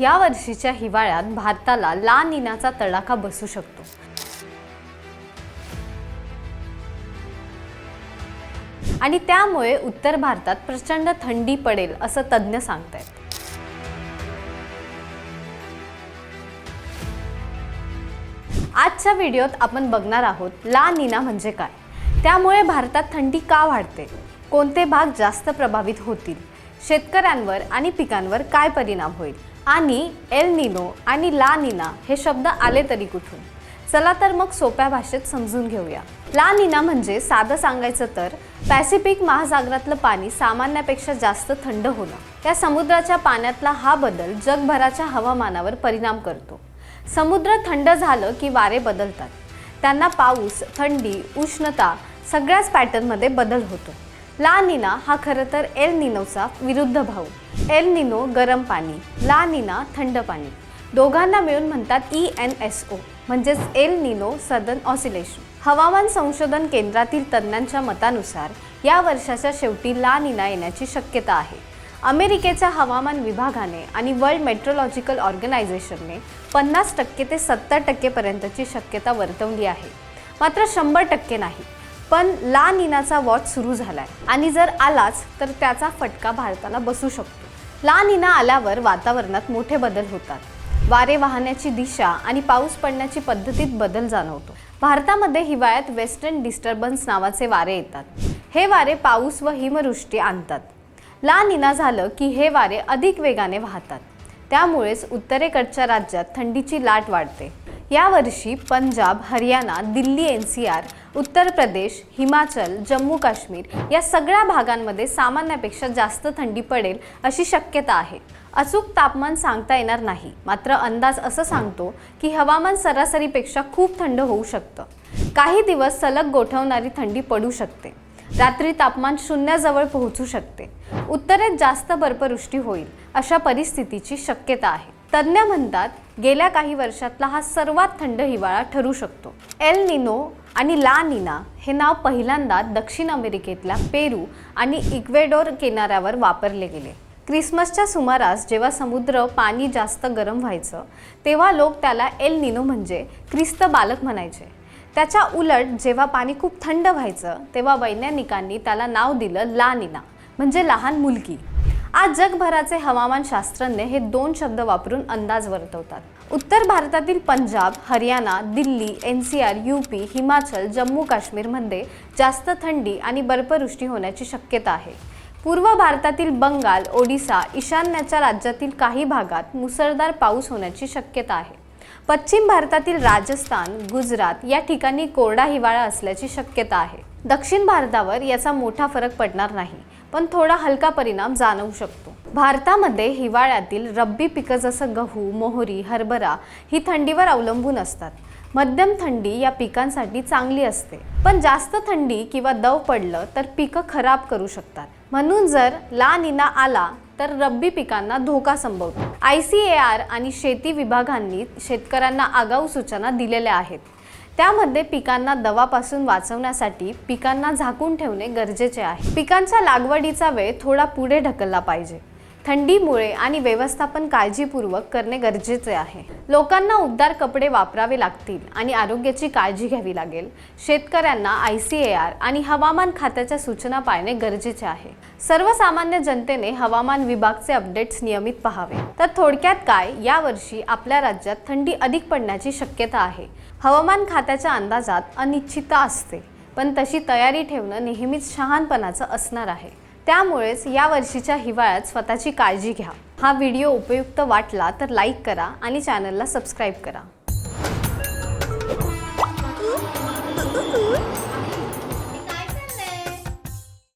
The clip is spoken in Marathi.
या वर्षीच्या हिवाळ्यात भारताला ला निनाचा तडाखा बसू शकतो. आणि त्यामुळे उत्तर भारतात प्रचंड थंडी पडेल असं तज्ज्ञ सांगतायत. आजच्या व्हिडिओत आपण बघणार आहोत ला निना म्हणजे काय? त्यामुळे भारतात थंडी का वाढते? कोणते भाग जास्त प्रभावित होतील? शेतकऱ्यांवर आणि पिकांवर काय परिणाम होईल? आणि एल निनो आणि ला निना हे शब्द आले तरी कुठून? चला तर मग सोप्या भाषेत समजून घेऊया. ला निना म्हणजे साधं सांगायचं तर पॅसिफिक महासागरातलं पाणी सामान्यापेक्षा जास्त थंड होणं. या समुद्राच्या पाण्यातला हा बदल जगभराच्या हवामानावर परिणाम करतो. समुद्र थंड झालं की वारे बदलतात. त्यांना पाऊस थंडी उष्णता सगळ्याच पॅटर्नमध्ये बदल होतो. ला निना हा खरं तर एल निनोचा विरुद्ध भाऊ. एल निनो गरम पाणी ला निना थंड पाणी. दोघांना मिळून म्हणतात ई एन एस ओ म्हणजेच एल निनो सदन ऑसिलेशन. हवामान संशोधन केंद्रातील तज्ज्ञांच्या मतानुसार या वर्षाच्या शेवटी ला निना येण्याची शक्यता आहे. अमेरिकेच्या हवामान विभागाने आणि वर्ल्ड मेट्रोलॉजिकल ऑर्गनायझेशनने पन्नास टक्के ते सत्तर टक्केपर्यंतची शक्यता वर्तवली आहे. मात्र शंभर टक्के नाही. पण ला निनाचा वॉच सुरू झालाय. आणि जर आलाच तर त्याचा फटका भारताला बसू शकतो. ला निना आल्यावर वातावरणात मोठे बदल होतात. वारे वाहण्याची दिशा आणि पाऊस पडण्याची पद्धतीत बदल जाणवतो. भारतामध्ये हिवाळ्यात वेस्टर्न डिस्टर्बन्स नावाचे वारे येतात. हे वारे पाऊस व हिमवृष्टी आणतात. ला निना झालं की हे वारे अधिक वेगाने वाहतात. त्यामुळेच उत्तरेकडच्या राज्यात थंडीची लाट वाढते. यावर्षी Punjab Haryana Delhi N C R Uttar Pradesh Himachal Jammu Kashmir या सगळ्या भागांमध्ये सामान्यापेक्षा जास्त थंडी पडेल अशी शक्यता आहे. अचूक तापमान सांगता येणार नाही. मात्र अंदाज असं सांगतो की हवामान सरासरीपेक्षा खूप थंड होऊ शकतं. काही दिवस सलग गोठवणारी थंडी पडू शकते. रात्री तापमान शून्याजवळ पोहोचू शकते. उत्तरेत जास्त बर्फवृष्टी होईल अशा परिस्थितीची शक्यता आहे. तज्ज्ञ म्हणतात गेल्या काही वर्षातला हा सर्वात थंड हिवाळा ठरू शकतो. एल निनो आणि ला निना हे नाव पहिल्यांदा दक्षिण अमेरिकेतल्या पेरू आणि इक्वेडोर किनाऱ्यावर वापरले गेले. क्रिसमसच्या सुमारास जेव्हा समुद्र पाणी जास्त गरम व्हायचं तेव्हा लोक त्याला एल निनो म्हणजे ख्रिस्त बालक म्हणायचे. त्याच्या उलट जेव्हा पाणी खूप थंड व्हायचं तेव्हा वैज्ञानिकांनी त्याला नाव दिलं ला निना म्हणजे लहान मुलगी. आज जगभराचे हवामान शास्त्रज्ञ हे दोन शब्द वापरून अंदाज वर्तवतात. उत्तर भारतातील Punjab Haryana Delhi N C R U P Himachal Jammu काश्मीरमध्ये जास्त थंडी आणि बर्फवृष्टी होण्याची शक्यता आहे. पूर्व भारतातील बंगाल ओडिसा ईशान्येच्या राज्यातील काही भागात मुसळधार पाऊस होण्याची शक्यता आहे. पश्चिम भारतातील राजस्थान गुजरात या ठिकाणी कोरडा हिवाळा असल्याची शक्यता आहे. दक्षिण भारतावर याचा मोठा फरक पडणार नाही. पण थोडा हलका परिणाम जाणवू शकतो. भारतामध्ये हिवाळ्यातील रब्बी पिकं जसं गहू मोहरी हरभरा ही थंडीवर अवलंबून असतात. मध्यम थंडी या पिकांसाठी चांगली असते. पण जास्त थंडी किंवा दव पडलं तर पिकं खराब करू शकतात. म्हणून जर ला निना आला तर रब्बी पिकांना धोका संभवतो. आय सी ए आर आणि शेती विभागांनी शेतकऱ्यांना आगाऊ सूचना दिलेल्या आहेत. त्यामध्ये पिकांना दवापासून वाचवण्यासाठी पिकांना झाकून ठेवणे गरजेचे आहे. पिकांच्या लागवडीचा वेळ थोडा पुढे ढकलला पाहिजे. थंडीमुळे आणि व्यवस्थापन काळजीपूर्वक करणे गरजेचे आहे. लोकांना उबदार कपडे वापरावे लागतील आणि आरोग्याची काळजी घ्यावी लागेल. शेतकऱ्यांना आय सी ए आर आणि हवामान खात्याच्या सूचना पाळणे गरजेचे आहे. सर्वसामान्य जनतेने हवामान विभागचे अपडेट्स नियमित पाहावे. तर थोडक्यात काय? यावर्षी आपल्या राज्यात थंडी अधिक पडण्याची शक्यता आहे. हवामान खात्याच्या अंदाजात अनिश्चितता असते. पण तशी तयारी ठेवणं नेहमीच शहाणपणाचं असणार आहे. त्यामुळेच या वर्षीच्या हिवाळ्यात स्वतःची काळजी घ्या. हा व्हिडिओ उपयुक्त वाटला तर लाईक करा आणि चॅनलला सबस्क्राईब करा.